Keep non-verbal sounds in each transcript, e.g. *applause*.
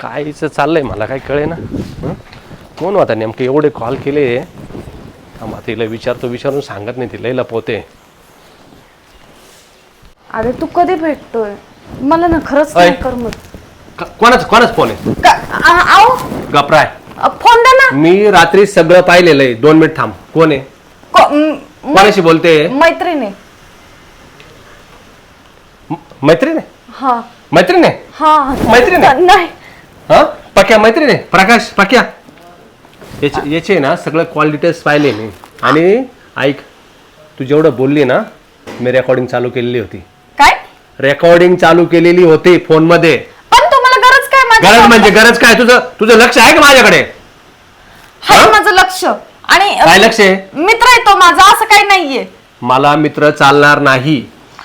कायचं चाललंय मला काय कळे ना. कोण होता नेमके एवढे कॉल? केले थांबा तिला विचारतो विचारून सांगत नाही तिला लपवते. अरे तू कधी भेटतोय? मला ना खरंच अय. नाही करमत क- कोणाच कोणाच फोन आहे? का- आ- आओ. गपराय अ, फोन द्या ना. मी रात्री सगळं पाहिलेलं आहे. दोन मिनिट थांब. कोण आहे? को- म- म- कोणाशी बोलते? मैत्रिणी. म- मैत्रीण? आहे हा. मैत्रीण? आहे हा. मैत्रीण? आहे? नाही. हा? पक्या मैत्रीण आहे प्रकाश पक्या. याचे याचे ना सगळं कॉल डिटेल्स पाहिले मी. आणि ऐक तू जेवढं बोलली ना मी रेकॉर्डिंग चालू केलेली होती. काय? रेकॉर्डिंग चालू केलेली होती फोनमध्ये. पण तुम्हाला गरज काय माझ्या गरज म्हणजे गरज काय? तुझं तुझं लक्ष आहे का माझ्याकडे? हाय हा? माझं लक्ष. आणि काय लक्ष आहे? मित्र आहे तो माझा असं काही नाहीये. मला मित्र चालणार नाही.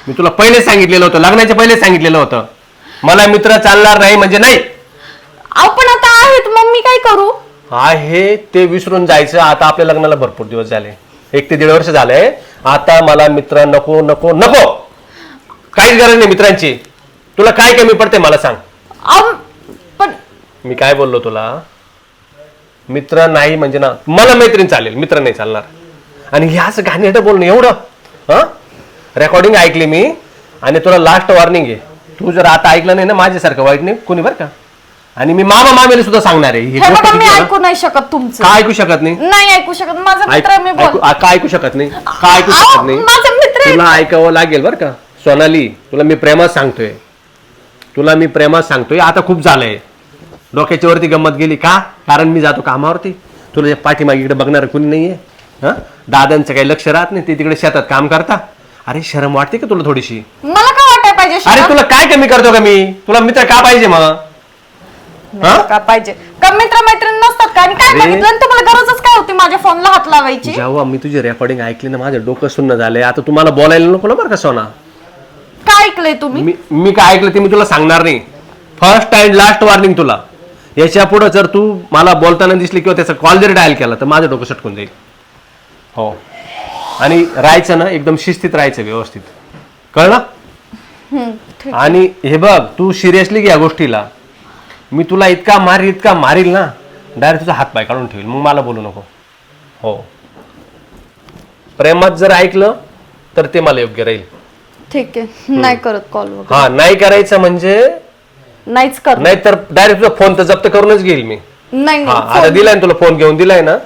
मी तुला पहिले सांगितलेलं होतं लग्नाच्या पहिले सांगितलेलं होतं. मला मित्र चालणार नाही म्हणजे नाही. अहो पण आता आहेत मग मी काय करू? आहे ते विसरून जायचं. आता आपल्या लग्नाला भरपूर दिवस झाले. एक ते दीड वर्ष झालंय आता मला मित्र नको नको नको. काहीच गरज नाही मित्रांची. तुला काय कमी पडते मला सांग. अहो, पण मी काय बोललो तुला? मित्र नाही म्हणजे ना मला मैत्रीण चालेल मित्र नाही चालणार. आणि हे असं घाणेरडं बोलणं एवढं हा? रेकॉर्डिंग ऐकली मी. आणि तुला लास्ट वॉर्निंग आहे. तू जर आता ऐकलं नाही ना माझ्यासारखं वाईट नाही कोणी बरं का? आणि मी मामा मामेला सुद्धा सांगणार आहे. ही हे गोष्ट बघा मी किती आहे ना? ऐकू नाही शकत तुमचं. का ऐकू शकत नाही? नाही ऐकू शकत. माझा मित्र मी ऐक- ऐकू आ- शकत नाही? का ऐकू शकत नाही? माझा मित्र आहे. तुला ऐकावं लागेल बरं का. सोनाली तुला मी प्रेमात सांगतोय. तुला मी प्रेमात सांगतोय. आता खूप झालंय. डोक्याच्या वरती गंमत गेली का? कारण मी जातो कामावरती. तुला या पाठीमागे इकडे बघणार कुणी नाहीये. हा? दादांचं काही लक्ष राहत नाही. ते तिकडे शेतात काम करता. अरे शरम वाटते का तुला थोडीशी? मला काय वाटायला पाहिजे अरे? तुला काय कमी करतो का मी? तुला मित्र का पाहिजे मग? नाही का पाहिजे? का मित्र मैत्रीण नसतात का? आणि काय अरे. बघितलं आणि तुम्हाला गरजच काय होती माझ्या फोनला हात लावायची? जेव्हा मी तुझी रेकॉर्डिंग ऐकली ना माझं डोकं सुन्न झालंय. आता तुम्हाला बोलायला नको ना बरं का सोना? काय ऐकलंय तुम्ही? मी मी काय ऐकलं ते मी तुला सांगणार नाही. फर्स्ट अँड लास्ट वॉर्निंग तुला. याच्यापुढे जर तू मला बोलताना दिसली किंवा त्याचा कॉल जरी डायल केला तर माझं डोकं सटकून जाईल. हो. आणि राहायचं ना एकदम शिस्तीत राहायचं व्यवस्थित. कळलं. आणि हे बघ तू सिरियसली घ्या गोष्टीला. मी तुला इतका मारील इतका मारील ना डायरेक्ट तुझा हात पाय काढून ठेवील मग मला बोलू नको. हो. प्रेमात जर ऐकलं तर ते मला योग्य राहील. ठीक आहे. नाही करत कॉल वगैरे. हा नाही करायचं म्हणजे नाहीच कर नाही तर डायरेक्ट तुझा फोन तर जप्त करूनच घेईल मी. नाही हा नाही, आता दिलाय ना तुला फोन घेऊन दिलाय ना.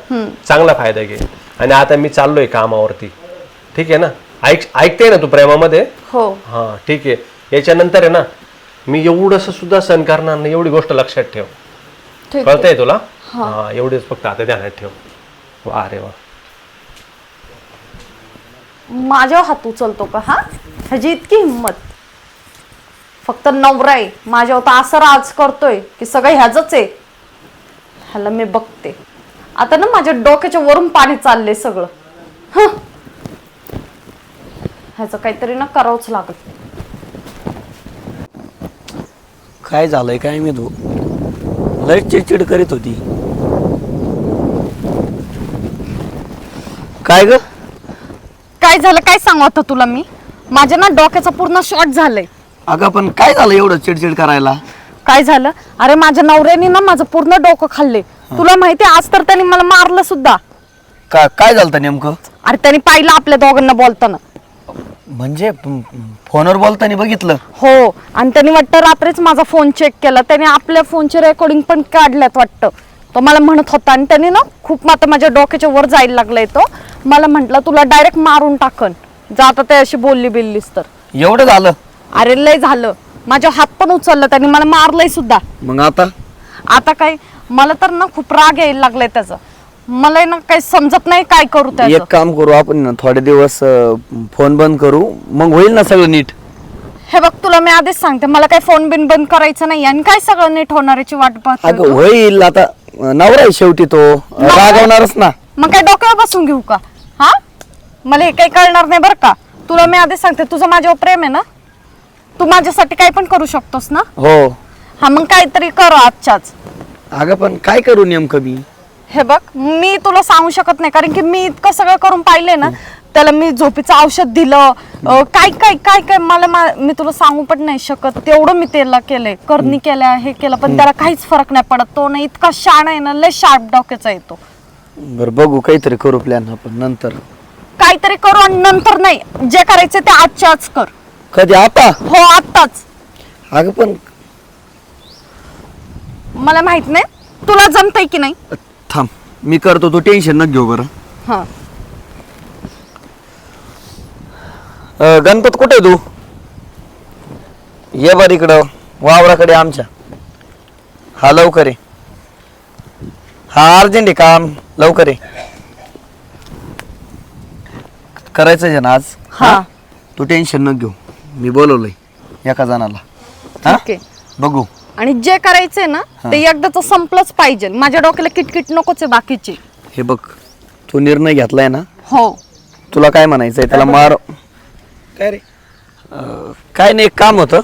चांगला फायदा घे. आणि आता मी चाललोय कामावरती. ठीक आहे ना? ऐक ऐकते ना तू प्रेमामध्ये? हो. हा ठीक आहे. याच्यानंतर आहे ना मी एवढंसं सुद्धा सण करणार नाही एवढी गोष्ट लक्षात ठेव. ठीक आहे. कळतंय तुला? हा. एवढीच फक्त आता ध्यानात ठेव. वा रे वा. माझ्यावर हात उचलतो का हा? ह्याची इतकी हिंमत. फक्त नवरा आहे माझ्यावर तर असं राज करतोय की सगळं ह्याच आहे. ह्याला मी बघते. आता ना माझ्या डोक्याच्या वरून पाणी चाललंय सगळं. हं. ह्याचं काहीतरी ना करावंच लागत काय झालंय काय मी तू लय चिडचिड करीत होती. काय ग? काय झालं काय सांगू आता तुला मी? माझ्या ना डोक्याचा पूर्ण शॉर्ट झालंय. अगं पण काय झालं एवढं चिडचिड करायला? काय झालं? अरे माझ्या नवऱ्याने ना माझं पूर्ण डोकं खाल्ले. तुला माहिती आज तर त्यांनी मला मारलं सुद्धा. का काय झालं होतं नेमकं? अरे त्यांनी पाहिलं आपल्या दोघांना बोलताना. म्हणजे प- फोनवर बोलताना बघितलं. हो आणि त्यांनी वाटतं रात्रीच माझा फोन चेक केला. त्याने आपल्या फोनचे रेकॉर्डिंग पण काढल्यात वाटतं. तो मला म्हणत होता आणि त्यांनी ना खूप आता माझ्या डोक्याच्या वर जायला लागलाय तो. मला म्हटलं तुला डायरेक्ट मारून टाकन. जाता ते अशी बोलली बिल्लीस तर. एवढं झालं? अरे लय झालं. माझ्या हात पण उचललं त्यांनी. मला मारलंय सुद्धा. मग आता? आता काय? मला तर ना खूप राग यायला लागलाय त्याचा. मला ना काही समजत नाही काय करू एक काम करू आपण ना थोडे दिवस अं, फोन बंद करू मग होईल ना सगळं नीट? हे बघ तुला मी आधीच सांगते मला काही फोन बिन बंद करायचं नाही आणि काय सगळं नीट होणाऱ्याची वाट अगं तू? होईल आता अं, नवरा आहे शेवटी तो रागवणारच ना. मग काय डोक्यावर बसून घेऊ का? हा? मला हे काही कळणार नाही बरं का? तुला मी आधीच सांगते तुझं माझ्यावर प्रेम आहे ना? तू माझ्यासाठी काय पण करू शकतोस ना? हो. हा मग काहीतरी कर आजच्याच. अगं पण काय करू नेमकं मी? हे बघ मी तुला सांगू शकत नाही कारण की मी इतकं सगळं करून पाहिले ना त्याला मी झोपेचं औषध दिलं. अं, काय काय काय काय मला मा- मी तुला सांगू पण नाही शकत. तेवढं मी त्याला केलंय करणी केल्या हे केलं पण त्याला काहीच फरक नाही पडत. तो ना इतका शाण आहे ना लय शार्प डोक्याचा येतो बरं बघू काहीतरी करू प्लॅन आपण नंतर. काहीतरी करू आणि नंतर नाही. जे करायचं ते आजच्या आज कर. कधी आपा हो आत्ताच. अगं पण मला माहीत नाही. तुला जमतंय की नाही? थांब. मी करतो तू टेन्शन न घेऊ बरं. हा. अं, गणपत कुठे आहे तू? ये बर इकडं वावराकडे आमच्या. हा लवकर ये. हा अर्जंट आहे काम लवकर ये. करायचं आहे ना आज? हा. तू टेन्शन न घेऊ. मी बोलवलंय एका जणाला. हा? बघू. आणि जे करायचंय ना ते एकदाच संपलंच पाहिजे. माझ्या डोक्याला किटकिट नकोच आहे बाकीची. हे बघ तू निर्णय घेतलाय ना? हो. तुला काय म्हणायचंय? त्याला मार. काय रे? अं, काय नाही एक काम होतं.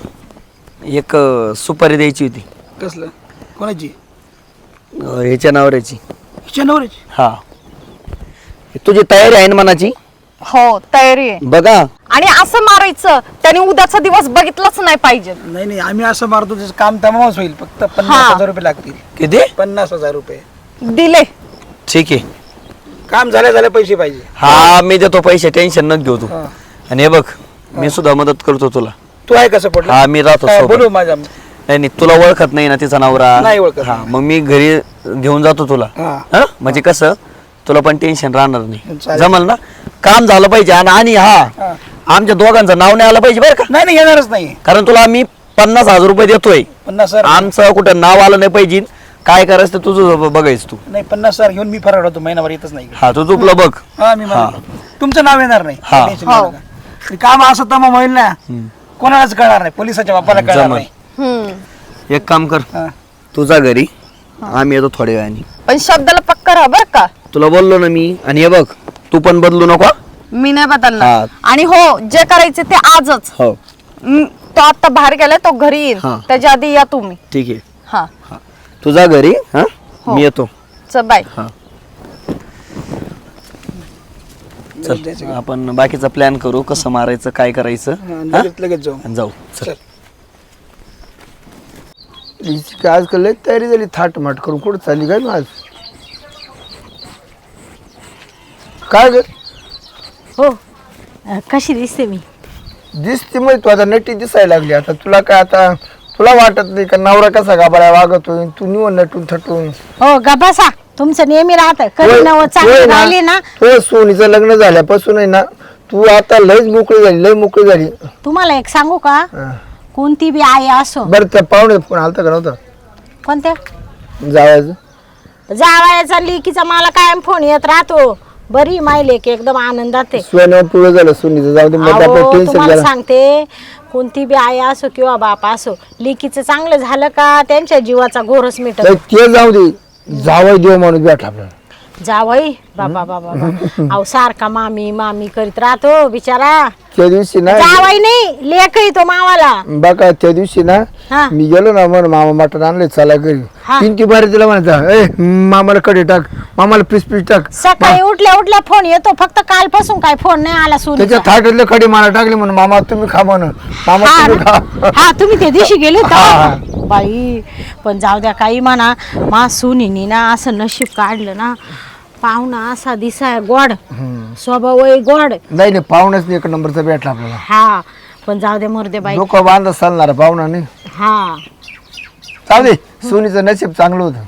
एक अं, सुपारी द्यायची होती. कसलं? कोणाची? अं, ह्याच्या नावऱ्याची. हिच्या नवऱ्याची? हा तुझी तयारी आहे ना मनाची? हो तयारी आहे. बघा. आणि असं मारायचं त्याने उद्याचा दिवस बघितलाच नाही पाहिजे. नाही नाही आम्ही असं मारतो त्याचं काम तमामच होईल. फक्त पन्नास. हजार रुपये लागतील. किती? पन्नास हजार रुपये. दिले. ठीक आहे. काम झाल्या झाल्या पैसे पाहिजे. हा मी देतो पैसे टेन्शन न घेऊ तू. हा. आणि हे बघ मी सुद्धा मदत करतो तुला. तू आहे कसं पडलं हा मी राहतो सोबत. बोलू माझ्या नाही नाही तुला ओळखत नाही ना तिचा नवरा? नाही ओळखत. हा मग मी घरी घेऊन जातो तुला. हा. हा म्हणजे कसं? तुला पण टेन्शन राहणार नाही. चालेल. जमल ना? काम झालं पाहिजे आणि आणि हा हा. आमच्या दोघांचं नाव नाही आलं पाहिजे बरं का? नाही नाही येणारच नाही. कारण तुला आम्ही पन्नास हजार रुपये देतोय. पन्नास हजार. आमचं कुठं नाव आलं नाही पाहिजे. काय करायचं ते तुझं ब- बघायचं तू. नाही पन्नास हजार घेऊन मी फरार होतो महिनाभर येतच नाही. हा तू चुकलं बघ. हा मी हा. तुमचं नाव येणार नाही. हा. घेऊ नका. काम असं तमाम होईल ना. कोणालाच कळणार नाही. पोलिसाच्या बापाला कळणार जमल. नाही. हम्म. एक काम कर. हा. तुझा घरी. आम्ही येतो थोड्या वेळाने. पण शब्दाला पक्का राहा बर का? तुला बोललो ना मी. आणि हे बघ तू पण बदलू नको मी नाही बदलणार. आणि हो जे करायचे ते आजच. हो. म, तो आता बाहेर गेलाय तो घरी येईल. हा. त्याच्या आधी या तुम्ही. ठीक आहे. हा. तुझा घरी हा? हो. मी येतो. चल बाय. हा. चल आपण बाकीचा प्लॅन करू कसं मारायचं काय करायचं. हा, हा? लगेच लगेच जाऊ. आणि जाऊ. चल. हिची काय आजकाल लय तयारी झाली थाट माट करून कुठं चालली काय आज? काय ग? हो. अ, कशी दिसते मी? दिसते मग तू आता नटी दिसायला लागली. आता तुला काय आता तुला वाटत नाही का नवरा कसा गाबाळा वागतोय? तू निवड नटून थटून. हो गबासा तुमचं नेहमी राहत. कधी नव चांगली ना. राहिली ना? होय, सोनीचं लग्न झाल्यापासून आहे ना तू आता लयच मोकळी झाली लय मोकळी झाली. तुम्हाला एक सांगू का? हा. कोणती बी आई असो. बरं त्या पाहुणे फोन आलता का नव्हता? कोणत्या? जावायचं. जावायचा लिकीचा मला कायम फोन येत राहतो. बरी मायले की एकदम आनंदात आहे. सोन्यावर पिवळं झालं सोनीचं जाऊ दे मग आपलं अहो, टेन्शन तुम्हाला गेलं सांगते कोणती बी आई असो किंवा बाप असो लिकीचं चांगलं झालं का त्यांच्या जीवाचा घोरच मिटत तर ते जाऊ दे. जावई देव माणूस भेटला आपल्याला जावई? बाबा बाबा बाबा. *laughs* अहो सारखा मामी मामी करीत राहतो बिचारा. त्या दिवशी ना जावई नाही लेख तो मावाला. बघा त्या दिवशी ना हा. मी गेलो ना म्हण मामा मटण आणले चला घरी. हा. तीन ती बारी तिला म्हणायचा ए मामाला कडे टाक मामाला पीस पीस टाक. सकाळी उठल्या उठल्या फोन येतो फक्त कालपासून काय फोन नाही आला त्याच्या सोनीचा थाटातले कडे मला टाकले म्हणून मामा तुम्ही खा म्हणून. मामा हा तुम्ही खा. ना? हा तुम्ही त्या दिवशी गेले हा. होता बाई पण जाऊ द्या काही म्हणा. मा सुनीनी ना असं नशीब काढलं ना पाहुणा असा दिसाय गोड. स्वभाव गोड. नाही नाही पाहुण्याच नाही एक नंबरचा भेटला आपल्याला. हा पण जाऊ दे मरदे बाई. डोकं बांधा चालणार पाहुणा नाही. हा. चालू दे सोनीचं नशीब चांगलं होतं.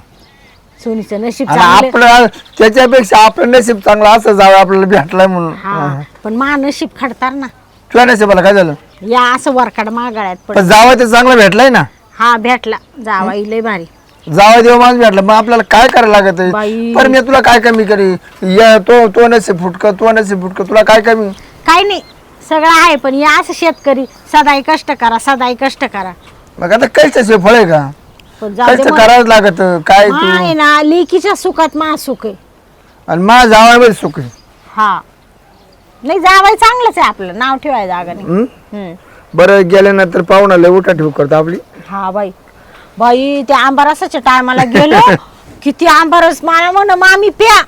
सुनीचं नशीब आणि चांगलं. आपलं त्याच्यापेक्षा आपलं नशीब चांगलं असं जावं आपल्याला भेटलाय म्हणून. हा पण मा नशीब खडतार ना. तुझ्या नशिबाला काय झालं? या असं वरकाड मागाळ्यात पण पण जावं ते चांगलं भेटलाय ना? हा भेटला. जावाई लय भारी. जावं देव माणूस भेटला. मग आपल्याला काय करायला लागत? बाई. पण मी तुला काय कमी करी? या तो तो नसेब फुटक तो नसेब फुटक तुला काय कमी? काय नाही. सगळं आहे पण या असं शेतकरी सदाई कष्ट करा सदाई कष्ट करा. मग आता कष्टाचे फळ आहे का? पण जाऊ दे कष्ट मग. करावंच लागत काय तू? ना लेकीच्या सुखात मा सुख आहे. आणि मा जावाय सुख आहे. हा. नाही जावाय चांगलंच आहे आपलं नाव ठेवाय जागा नाही. हं? हम्म. बरं गेल्यानंतर पाहुणा लय उठा ठेव करतो आपली. हा बाई. बाई त्या आंबारसाच्या टायमाला गेलो *laughs* किती आंबारस मला म्हण मामी प्या.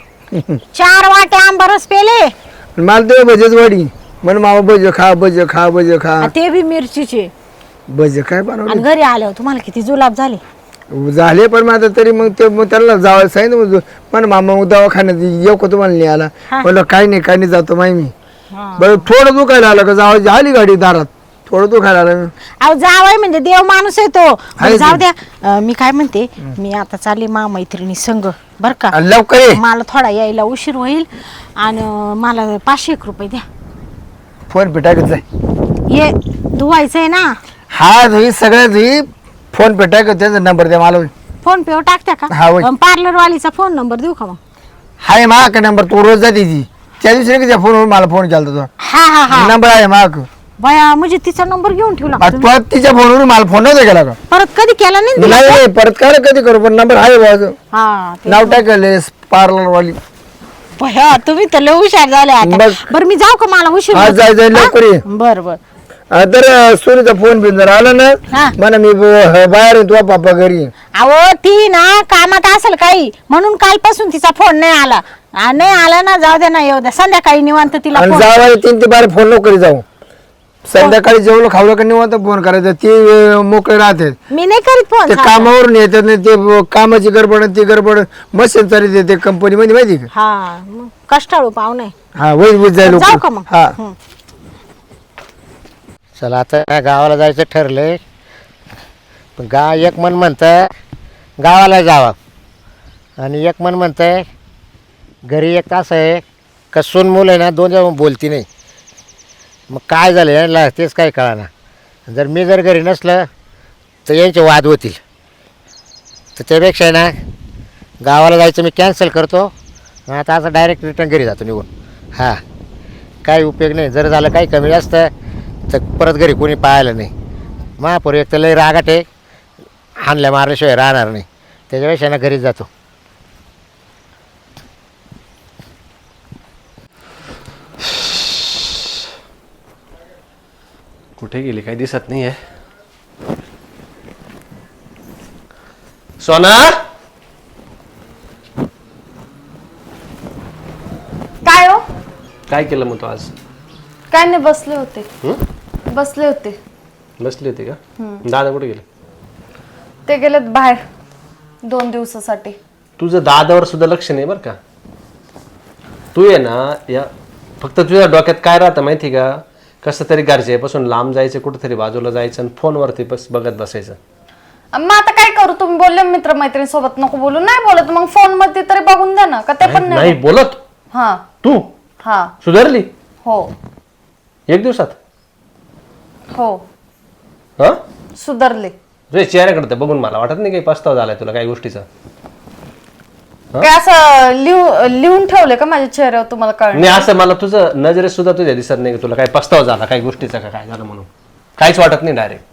चार वाटे आंबारस पेले. आणि मला ते भजेच वाडी म्हण मामा भज खा भज खा भज खा. ते बी मिरचीचे. भज काय आणि बनवले घरी आल्यावर तुम्हाला किती जुलाब झाले? झाले पण माझं तरी मग ते मग त्याला जावं सांगितलं मग. म्हण मामा मग दवाखान्यात येऊ का तुम्हाला नाही आला हा. म्हणलं काही नाही काही नाही जातो माही मी. बरं थोडं दुखायला आलं का? जावं आली गाडी दारात. थोडं दुखायला आलं अहो जावाय म्हणजे देव माणूस आहे तो. जाऊ. द्या. अं, मी काय म्हणते मी आता चालली मा मैत्रिणी संघ बर का? आणि लवकर ये. मला थोडा यायला उशीर होईल. आणि अं, मला पाचशे एक रुपये द्या. फोन पे टाकत जाय. ये धुवायचंय ना. हा धुई सगळ्या धुई फोन पे टाकत त्याचा नंबर द्या मला फोन पे टाकत्या हा, होय. का पार्लर वालीचा फोन नंबर देऊ का मग हाय माक नंबर तू रोज जाते ती त्या दिवशी नाही का त्या फोनवर मला फोन केला तो हा हा हा नंबर आहे माक बया म्हणजे तिचा नंबर घेऊन ठेवला का तुम्ही? तू तिच्या फोनवरून मला फोन नव्हता केला का परत कधी केला नाही दिला? नाही नाही, परत काय कधी करू पण नंबर आहे. हा ते- नाव टाकले पार्लर वाली बया तुम्ही तर लय हुशार झाले आता. बरं मी जाऊ का मला उशीर होतो. जाय, जाय, लवकर ये. बरं बरं तर सोनीचा फोन बिन जर आला ना हा. म्हणा मी ब- बाहेर तुझा पापा घरी. अहो ती ना कामात असेल काही म्हणून कालपासून तिचा फोन नाही आला. आ, नाही आला ना जाऊ दे ना येऊ द्या संध्याकाळी निवांत तिला आणि फोन जावायला तीन ते बारा फोन नको करी जाऊ. संध्याकाळी जेवलं खावलं का निवांत फोन करायचा? ती अं, मोकळे राहते. मी नाही करीत फोन ते सारखा. कामावरून येतात नाही ते ब- कामाची गडबड आणि ती गडबड मशीन चालत येते कंपनी मध्ये माहिती का? हा मग कष्टाळू पाहुणे. हा वैज का मग? हा. हं. चला आता गावाला जायचं ठरलं पण गा एक मन म्हणतं गावाला जावं. आणि एक मन म्हणतंय घरी एक तास आहे का सून मुलं आहे ना दोन जण बोलती नाही. मग काय झालं यांना तेच काय कळाना. जर मी जर घरी नसलं तर यांचे वाद होतील. तर त्यापेक्षा आहे ना गावाला जायचं मी कॅन्सल करतो. आता असं डायरेक्ट रिटर्न घरी जातो निघून. हां. काही उपयोग नाही. जर झालं काही कमी जास्त तर परत घरी कोणी पाहायला नाही. महापूर एक तर लय रागाट आहे. हाणल्या मारल्याशिवाय राहणार नाही. त्याच्यापेक्षा ना घरीच जातो. कुठे गेली? काही दिसत नाहीये सोना? काय हो? काय केलं मग तू आज? काय नाही बसले होते. हं? बसले होते. बसली होती का? दादा कुठे गेले? ते गेलेत बाहेर दोन दिवसासाठी. तुझं दादावर सुद्धा लक्ष नाही बरं का? तू आहे ना या फक्त तुझ्या डोक्यात काय राहतं माहिती का? कसं तरी गरजेपासून लांब जायचं कुठेतरी बाजूला जायचं आणि फोनवरती बस बघत बसायचं. मग आता काय करू? तुम्ही बोलले मित्र मैत्रिणी सोबत नको बोलू नाही बोलत. मग फोनमध्ये तरी बघून द्या ना का ते पण नाही नाही बोलत. हा. तू? हा. सुधारली? हो. एक दिवसात? हो. हा? सुधारले. तुझ्या चेहऱ्याकडे तर बघून मला वाटत नाही काही पस्ताव झालाय तुला काही गोष्टीचा. काय असं लिहू लिहून ठेवले का माझ्या चेहऱ्यावर तुम्हाला कळणार नाही असं मला तुझं नजरेत सुद्धा तुझ्या दिसत नाही की तुला काही पस्ताव झाला काही गोष्टीचा का काय झालं म्हणून? काहीच वाटत नाही डायरेक्ट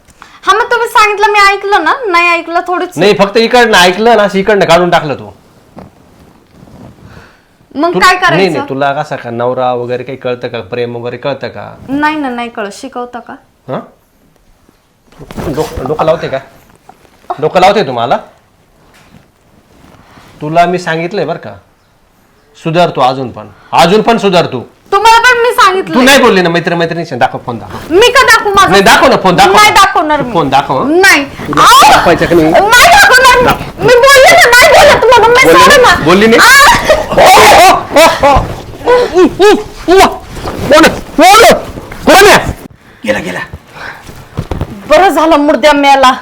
हा मग तुम्ही सांगितलं मी ऐकलं ना? नाही ऐकलं थोडीच. नाही फक्त इकडनं ऐकलं ना असं इकडनं काढून टाकलं तू. मग तू- काय नाही करायचं? नाही तुला कसा का नवरा वगैरे काही कळतं का? प्रेम वगैरे कळतं का? नाही ना नाही कळत. शिकवता का? हा डोकं डोकं लावते का डोकं लावते तुम्हाला तुला मी सांगितलंय बरं का सुधार तू अजून पण अजून पण सुधार तू तुम्हाला पण मी तू सांगितलं नाही बोलली ना मैत्री मैत्रिणी दाखव फोन दाखव मी का दाखवू माझा नाही दाखव ना फोन दाखव नाही दाखवणार मी. फोन दाखव हं. नाही आऊ! दाखवायचं का नाही? नाही दाखवणार मी. मी बोलले ना नाही बोलत म्हणून मी बोलली सोडं? ना. बोलली नाही? आ! गेला गेला. बरं झालं मुर्द्या मेला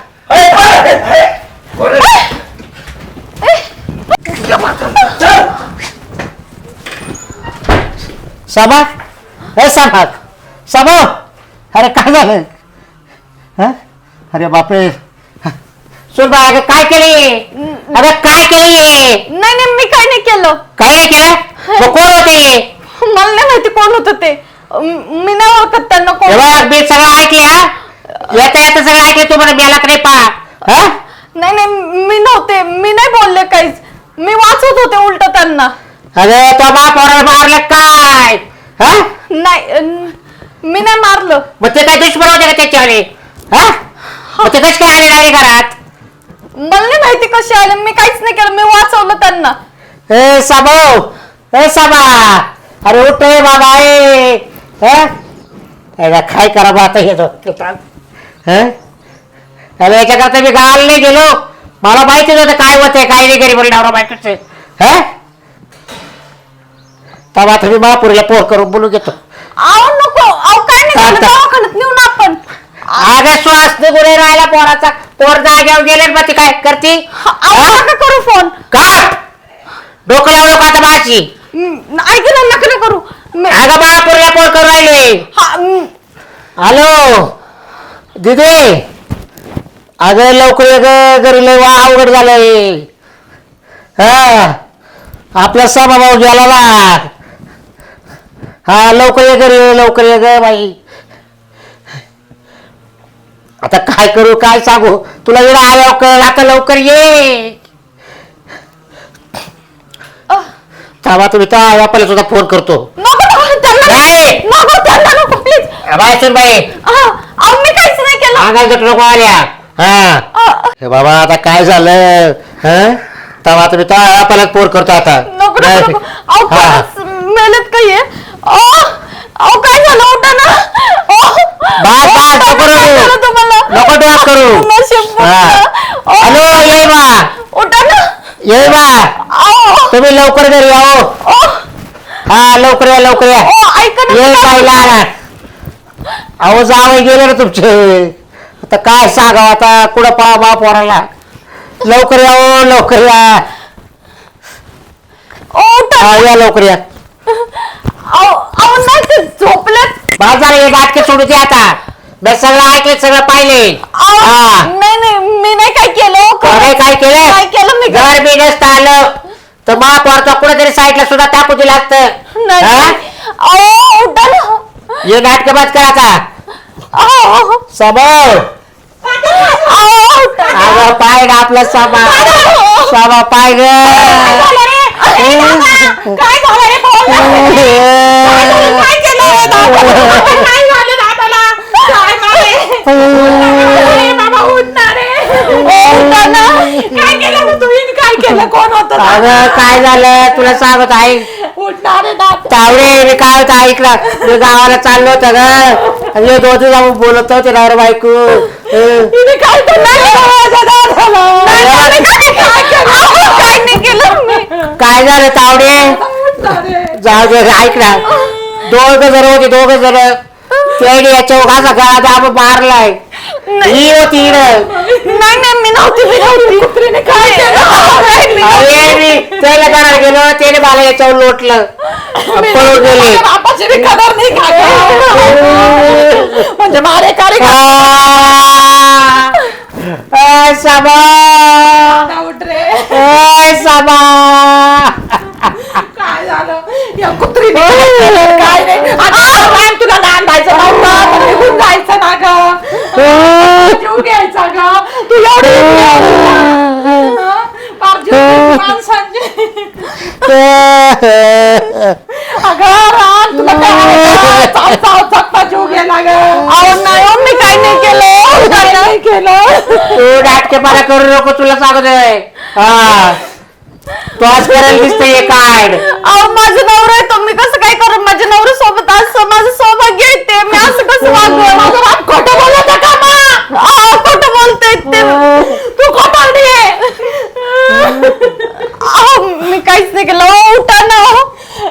साबा हे साबा. साबा. अरे काय झालं? हं? अरे बापरे. सुन बा अगं काय केली? अगं काय केली? नाही नाही मी काय नाही केलं. काय नाही केलं? मग कोण होते? *laughs* मला नाही माहिती कोण होतं ते. म- नाही ओळखत त्यांना कोण. तेव्हा मी सगळं ऐकलं हा? येता येता सगळं ऐकलं तू मला मेला कडे पा हा? नाही नाही मी नव्हते मी नाही बोलले काहीच. मी वाचत होते उलट त्यांना. अरे तो बाप ओरडा मारलं काय? हा? नाही अं, मी नाही मारलं. मग ते काय दुश्मन होते का त्याच्यावाले? हा? मग ते कसे काय आले डायरेक्ट घरात? मला नाही माहिती कशी आले मी काहीच नाही केलं मी वाचवलं त्यांना. ए साबो ए साबा. अरे उठ रे बाबा ए. हं? काय करा बा आता हे? हं? अरे याच्याकरता मी गावाला नाही गेलो. मला माहितीच होतं काय होतंय काय नाही गरीब नवरा बायकोच. हा? तेव्हा तुम्ही महापुरीला पोर करून बोलू घेतो. अहो नको. काय नाही झालं, आता- दवाखान्यात नेऊ ना आपण. अगं श्वास निघून राहिला पोराचा. पोर जाग्यावर गेले मग ती काय करती? नका करू फोन. काट डोकं लावलं का आता माझी? हम्म, ऐक ना नका ना करू. अगं महापुरीला पोर करून राहिले? हा, हॅलो? दिदी? अगं लवकर ये ग. घरी लय वा अवघड झालंय. हा. आपला सभाभाऊ गेला ना हा लवकर ये घरी लवकर ये ग बाई. आता काय करू काय सांगू? तुला वेळ आल्यावर कळ आता लवकर ये. थांबा तुम्ही त्या वापरला सुद्धा फोन करतो. नको. नाही. नको त्यांना नको प्लीज बाय सुन बाई. मी काहीच नाही केलं. आगाय गट नको आल्या. हा. अ, हे बाबा आता काय झालं? हं? तेव्हा तुम्ही त्या आपल्याला पोर करतो आता. नको नको नको. अहो हा. खरंच मेलेत काय हे? अहो अहो काय झालं? उठा ना. अहो, बास, अहो, बास, नको काय रडू. झालं तुम्हाला? नको करू. हा. अहो, हॅलो ये बा. उठा ना. ये बा. अहो. तुम्ही लवकर घरी अहो, हा लवकर या लवकर या. अहो, ऐका ना ये बाईला अहो जावं गेले ना तुमचे. आता काय सांगावं आता? कुठं पा बा पोराला? लवकर या ओ लवकर या. अहो, उठा. हा या लवकर या. अहो अहो नाही ते झोपलेत बाजार हे नाटके सोडू दे आता. मी सगळं ऐकलं सगळं पाहिले. अहो, हा. नाही नाही मी नाही काय केलं खरं. अरे काय केलं? काय केलं मी? घर बी नसतं आलं. तर महापौरचा कुठेतरी साईडला सुद्धा टाकू दिला असतं नाही हा? अहो उठा ना हे नाटक बंद कर आता अहो समोर अहो उठा ना. अगं पाय ग आपला साबा साबा पाय ग काय झालं रे बोल ना. काय केलं दादाला? काय झालं दादाला? काय मारे? अरे बाबा उठना रे. ना. काय केलं मग तुम्ही काय केलं *laughs* कोण होतं अगं काय झालं? तुला सांगत आहे. उठणार दादा तावडे मी काय होतं? ऐकलं मी गावाला चाललो होतं ग. हे दोघं जाऊन बोलत होते नवर बायको. तिने काय केलं? नाही केलं मी? झालं तावडे? जाऊ दे ऐक ना. दोघ जण होते दोघ जण त्याने या चौघाचा गळा दाब मारलाय. ही होती. नाही नाही मी नव्हती मी नव्हती. कुत्रीने काय केलं? त्याला घरात गेलो त्याने मला याच्यावर लोटलं. पळून गेले. बापाची बी कदर नाही का म्हणजे मारे साबा. उठ रे. ए, साबा. काय झालं? या काय नाही. आता मॅम तुला नांदायचं नव्हतं तर निघून जायचं ना ग. जीव घ्यायचा ग. तू एवढी घ्यायची *laughs* माणसांची. *laughs* अगं राम तुला काय आहे? का? चाव चाव चकता जीव गेला ग. अहो नाही हो, मी काय नाही केलं. काय नाही केलं. तू नाटकेपणा करू नको तुला सांगतोय. हा. तू आज करायला दिसतंय कार्ड अहो माझं नवरा आहे तो. मी कसं काय करू? माझ्या नवऱ्या सोबत असं माझं सौभाग्य आहे ते. मी असं कसं वागवं माझं बाप खोटं बोलत आहे का मा अहो खोटं बोलते ते तू खोटारडी आहे अहो मी काहीच नाही केलं अहो, उठा ना अहो.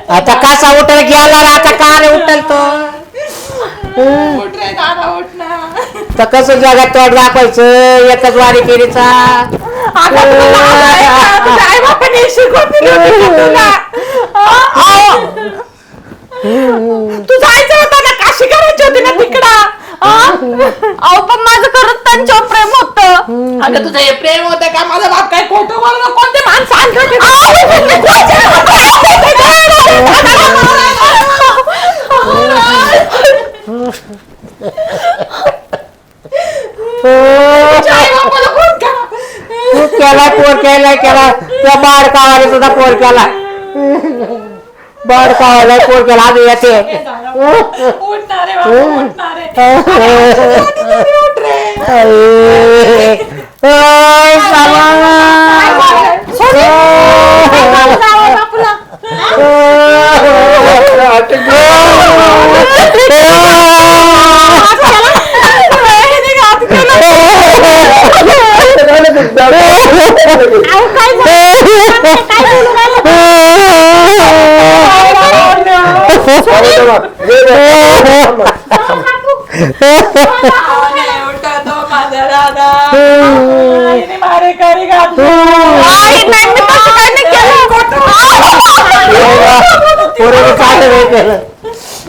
आता कसा उठल गेला आता का रे उठल तो. तर कसं जगात तोड दाखवायचं? एकच वारी केलीचा तू जायचं होतं ना काशी करायची होती ना तिकडं? अहो पण माझं खरंच त्यांच्यावर प्रेम होत. अगं तुझं हे प्रेम होतं का? माझा बाप काय खोटं बोलणं कोणते माणसं तू? पोर केलाय केला त्या बाड कावाला सुद्धा पोर केला बाड कावाला पोर केला आज येते अटक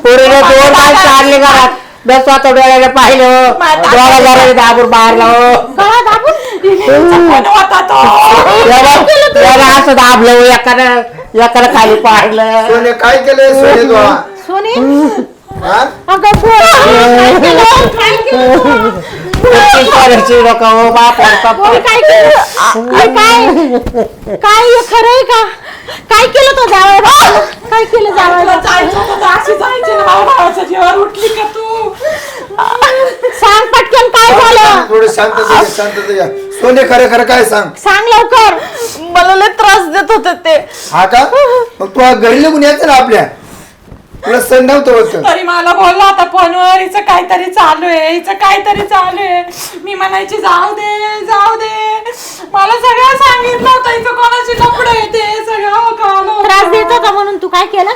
पोरीने दोन तास काढले घरात. बस आता डोळ्याने पाहिलं. डोळा जरा दाबून मारला असं दाबलं एकानं एकानं खाली पाडलं सोने काय केलं सोने सोने हा? अगं बोल. काय केलं? काय केलं तू? *laughs* बोल, काय? केलं? काय? काय हे खरं आहे का? काय केलं तो जावायला? काय केलं जावायला? सांग पटकन काय झालं? थोडं शांतता घ्या. सोने खरं खरं काय सांग? सांग लवकर. मला लय त्रास देत होते ते. हा का? मग तू घरी निघून यायचं ना आपल्या? तुला होत तरी मला बोलला होता फोनवर हिचं काहीतरी चालू आहे हिचं काहीतरी चालू आहे. मी म्हणायची जाऊ दे जाऊ दे. मला सगळं सांगितलं होतं हिचं कोणाची लपड येते सगळं कळलं त्रास देत होता म्हणून तू काय केलं?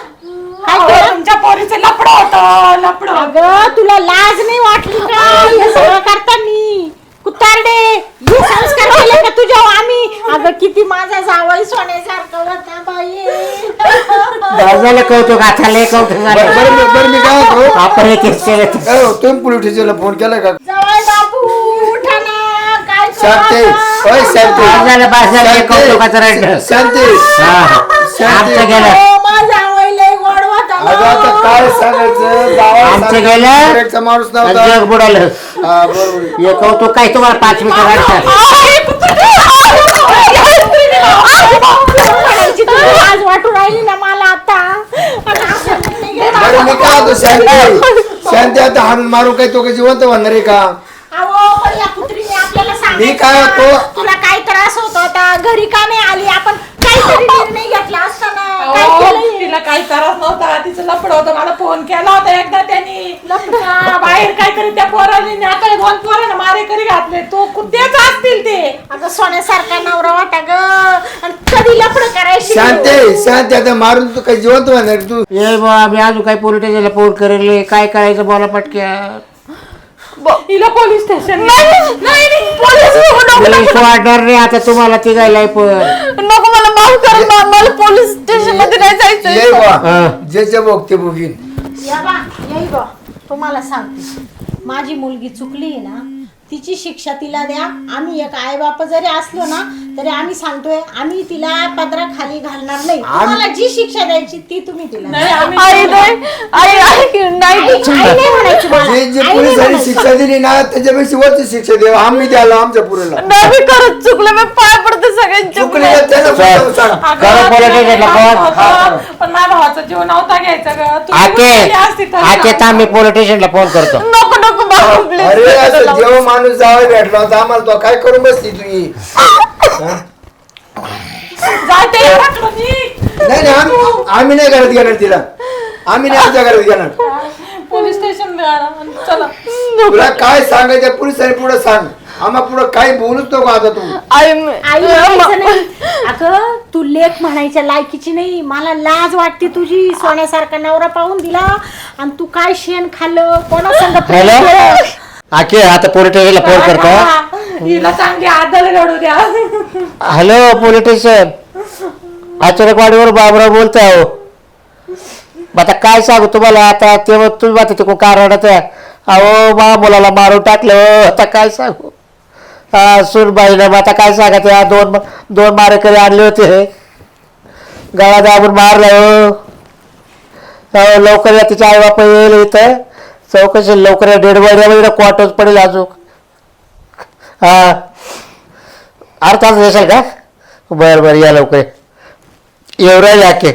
काय अहो, केलं? तुमच्या पोरीचं लपड होतं लपड अगं तुला लाज नाही वाटली का? हे सगळं करतानी कुत्तारडे हे संस्कार केले का तुझ्या अगं किती माझा जावई सोन्यासारखं होता बाई. झालं कौतुक आता लय कौतुक बरं बरं मी- बरं काय हो, तुम्ही पोलीस स्टेशनला फोन केला का? जावई बापू उठा ना. काय शांती. करू ओय शांती. बस झालं बस झालं हे कौतुकाचं रडलं शांती. हा शांती. आमचं गेलं. हो, माझा जावई लय गोड होता अगं आता ना. काय सांगायचं? गावात आमचं गेलं. सांगायचं माणूस आणि नव्हता जग बुडालं. हा बरोबर. हे कौतुक काय? तुम्हाला पाच मिनिटं म्हणायची लाज वाटू राहिली ना मला आता आणि असं नाही गेलं. बरं मी काय होतो शांती शांती आता हाणून मारून काय तो काय जिवंत म्हणणार आहे का अहो, पण या कुत्रीने आपल्याला सांगितलं मी काय ना, होतो? तुला काय त्रास होत होता घरी का नाही आली आपण काहीतरी निर्णय घेतला असता ना काय अहो, केलं हे? तिला काही त्रास नव्हता. तिचं लपड होतं. मला फोन केला होता एकदा त्यांनी. हा, बाहेर काहीतरी त्या पोराने आता दोन पोरानं मारेकरी घातले. तो कुत्तेच असतील ते. अगं सोन्यासारखा नवरा वाटा ग. आणि कधी लफड करायची? शांती शांती आता मारून तू काही जिवंत म्हणणार तू. ये बा मी अजून काही पोलीस स्टेशनला फोन करेल काय करायचं बोला पटक्या हिला पोलीस स्टेशन पोलीस वाढणार नाही आता तुम्हाला तिघायला पण. नको मला माफ कर मा- मला पोलीस स्टेशनमध्ये नाही हा. ज्याच्या बघ ते बघीन. या बा येई बा. तुम्हाला सांगते. माझी मुलगी चुकली आहे ना तिची शिक्षा तिला द्या आम्ही एक आई बाप जरी असलो ना तरी आम्ही सांगतोय आम्ही तिला पदराखाली घालणार नाही तुम्हाला जी शिक्षा द्यायची ती तुम्ही तिला द्या. आई नाही आई आई नाही आई नाही म्हणायची मला. जे जे आई नाही पोलिसांनी म्हणायची. शिक्षा दिली ना त्याच्यापेक्षा वरची शिक्षा देऊ आम्ही द्यायला आमच्या पुरेला नाही मी करत चुकलं मी पाय पडते सगळ्यांच्या चुकली तर त्याला समजावून सांग. अगं, खरं पोलीस तिला स्टेशनला काही फोन. त्रास नव्हता, पण माझ्या भावाचा जीव नव्हता घ्यायचा ग. तू आके गेली असती तर? आके थांब मी पोलीस स्टेशनला फोन करतो. नको नको बाबा अरे असं जेव्हा माणूस जावा भेटला होता आम्हाला तो काय करून बसली तुम्ही जाते मी. नाही नाही आम्ही आम्ही नाही घरात घेणार तिला. आम्ही नाही आमच्या घरात घेणार पोलीस स्टेशन चला. तुला काय सांगायचं पोलिसांनी पुढे सांग. आम्हा पुढे काही बोलूच नको आता तू. आई मी- आई म्हणायचं नाही. अगं तू लेख म्हणायच्या लायकीची नाही. मला लाज वाटते तुझी. सोन्यासारखा नवरा पाहून दिला. आणि तू काय शेण खाल्लं? कोणा संग हॅलो? आके आता पोलीस स्टेशनला फोन करतो हा, हिला चांगली आदल घडू द्या. Hello police station. अचानकवाडीवर बाबराव बोलतोय अहो. मग आता काय सांगू तुम्हाला? आता ते तुम्ही आता ते काय अहो मा मुलाला मारून टाकलं. हो. आता काय सांगू? हा सुनबाईनं मग आता काय सांगा त्या दोन दोन मारेकरी आणले होते. गळा दाबून मारलं हो. हो. लवकर या तिच्या आई बापा येईल इथं. चौकशी लवकर डेड वगैरे क्वार्टर्स पडेल अजून. हा. अर्धा तास देशाल का? बरं बरं या लवकर. एवढं या के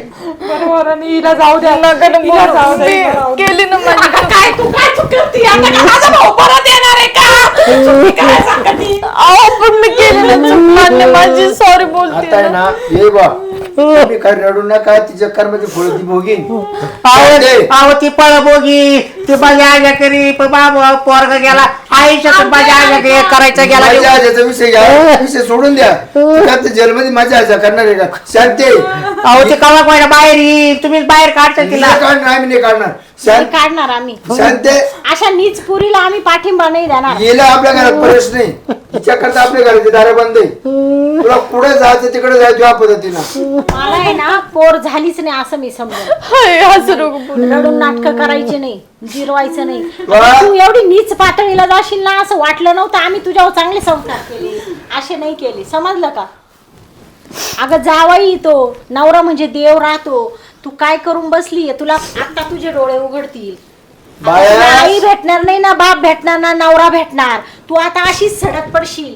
बरोबर आणि हिला जाऊ द्या. हिला जाऊ द्या, हिला जाऊ द्या. केली ना माझी काय तू काय चूक करती आता का माझा भाऊ परत येणार आहे का? चुकी अहो पण मी केली ना चूक मान्य माझी सॉरी बोलते आता आहे ना. ना ये बा तुम्ही काय रडू नका तिच्या कर्माची फळ ती भोगीन. पाव ती पळबोगी ती माझ्या आज्या करी. बाबा पोरग गेला. आईच्या माझ्या आज्या करी करायचं गेला माझ्या आजाचा विषय घ्या. विषय सोडून द्या. का ते जेलमध्ये माझ्या आजा करणार आहे का? शांती अहो ते कवा कोणा बाहेर येईल? तुम्हीच बाहेर काढता तिला. काढणार आम्ही नाही काढणार. शांत काढणार आम्ही. शांत अशा नीच पुरीला आम्ही पाठिंबा नाही देणार. गेलं आपल्या घरात प्रवेश नाही. तिच्या करता आपल्या घराची दारं बंद आहे. तुला पुढे जायचं तिकडे जायचं या पद्धतीनं. मला आहे ना पोर झालीच नाही असं मी समजलं हाय, असं नको बोलू. रडून नाटक करायचे नाही जिरवायचं नाही. तू एवढी नीच पातळीला जाशील ना असं वाटलं नव्हतं आम्ही तुझ्यावर चांगले संस्कार केले. असे नाही केले. समजलं का? अगं जावाई तो नवरा म्हणजे देव राहतो. तू काय करून बसली तुला आता तुझे डोळे उघडतील. आई भेटणार नाही ना बाप भेटणार ना नवरा भेटणार. तू आता अशीच सडक पडशील?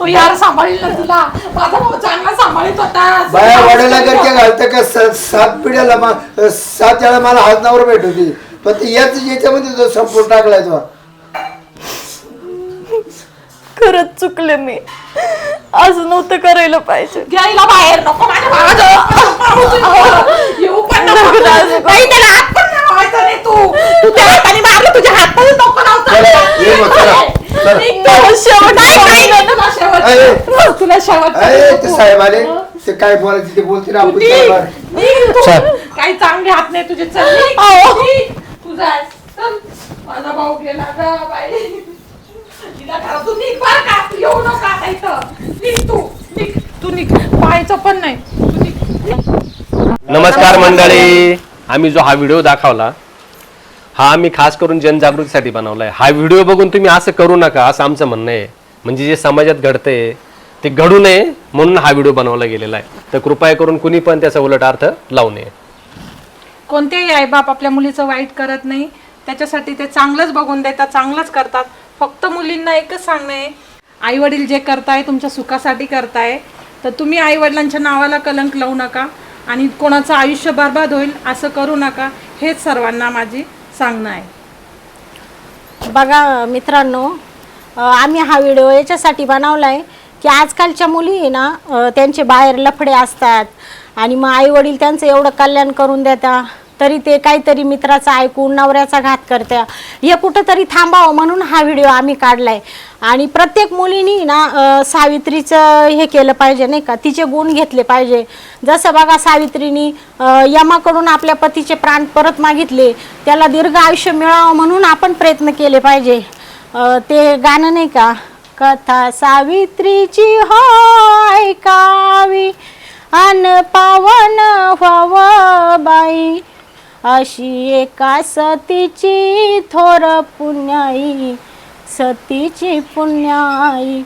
तो यार सांभाळील ना तुला. माझा भाऊ चांगला सांभाळीत होता. बाया वडाला करके घालतं का? स- सात पिढ्याला मा- सात वेळा मला हात नावर भेट होती पण ते याच याच्यामध्ये तो संपूर्ण टाकलाय तो. खरंच चुकले मी. असं नव्हतं करायला पाहिजे. घ्यायला बाहेर नको माझ्या भावाचं. येऊ पण नको तू. नाही त्याला हात पण नाही लावायचा नाही तू. तू त्या हाताने मारलं तुझ्या हात पण नको. तुला शेवट. अरे. तुला शेवट अरे ते साहेब आले. ते काय बोलायचे ते बोलतील आपण त्यावर. काही चांगले हात नाही तुझे. चल माझा भाऊ गेला ग बाई. तिला घरातून निघ बरं का तू येऊ नका आता इथं. निघ तू निघ. तू निघ. पाहायचं पण नाही. तू निघ. नमस्कार मंडळी. आम्ही जो हा व्हिडिओ दाखवला हा आम्ही खास करून जनजागृतीसाठी बनवलाय. हा व्हिडिओ बघून तुम्ही असं करू नका असं आमचं म्हणणं आहे. म्हणजे जे समाजात घडतंय ते घडू नये म्हणून हा व्हिडिओ बनवला गेलेला आहे. तर कृपया करून कुणी पण त्याचा उलट अर्थ लावू नये. कोणतेही आईबाप आपल्या मुलीचं वाईट करत नाही त्याच्यासाठी ते चांगलंच बघून देतात चांगलंच करतात. फक्त मुलींना एकच सांगणं आहे आई वडील जे करताय तुमच्या सुखासाठी करताय तर तुम्ही आई वडिलांच्या नावाला कलंक लावू नका आणि कोणाचं आयुष्य बर्बाद होईल असं करू नका हेच सर्वांना माझी सांगणं आहे. बघा मित्रांनो आम्ही हा व्हिडिओ याच्यासाठी बनवला आहे की आजकालच्या मुली आहे ना त्यांचे बाहेर लफडे असतात आणि मग आई वडील त्यांचं एवढं कल्याण करून देता. तरी ते काहीतरी मित्राचं ऐकून नवऱ्याचा घात करत्या. हे कुठंतरी थांबावं म्हणून हा व्हिडिओ आम्ही काढलाय. आणि प्रत्येक मुलीनी ना सावित्रीचं हे केलं पाहिजे नाही का? तिचे गुण घेतले पाहिजे. जसं बघा सावित्रीनी यमाकडून आपल्या पतीचे प्राण परत मागितले. त्याला दीर्घ आयुष्य मिळावं म्हणून आपण प्रयत्न केले पाहिजे. ते गाणं नाही का? कथा सावित्रीची हो ऐकावी अन पावन व्हावं बाई. अशी एका सतीची थोर पुण्याई सतीची पुण्याई.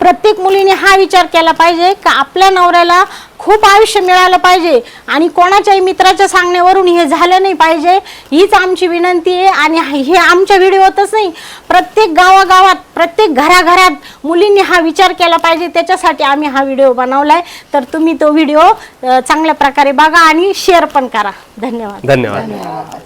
प्रत्येक मुलीने हा विचार केला पाहिजे का आपल्या नवऱ्याला खूप आयुष्य मिळालं पाहिजे. आणि कोणाच्याही मित्राच्या सांगण्यावरून हे झालं नाही पाहिजे. हीच आमची विनंती आहे आणि हे आमच्या व्हिडिओतच नाही प्रत्येक गावागावात प्रत्येक घराघरात मुलींनी हा विचार केला पाहिजे. त्याच्यासाठी आम्ही हा व्हिडिओ बनवलाय. तर तुम्ही तो व्हिडिओ चांगल्या प्रकारे बघा आणि शेअर पण करा. धन्यवाद. धन्यवाद.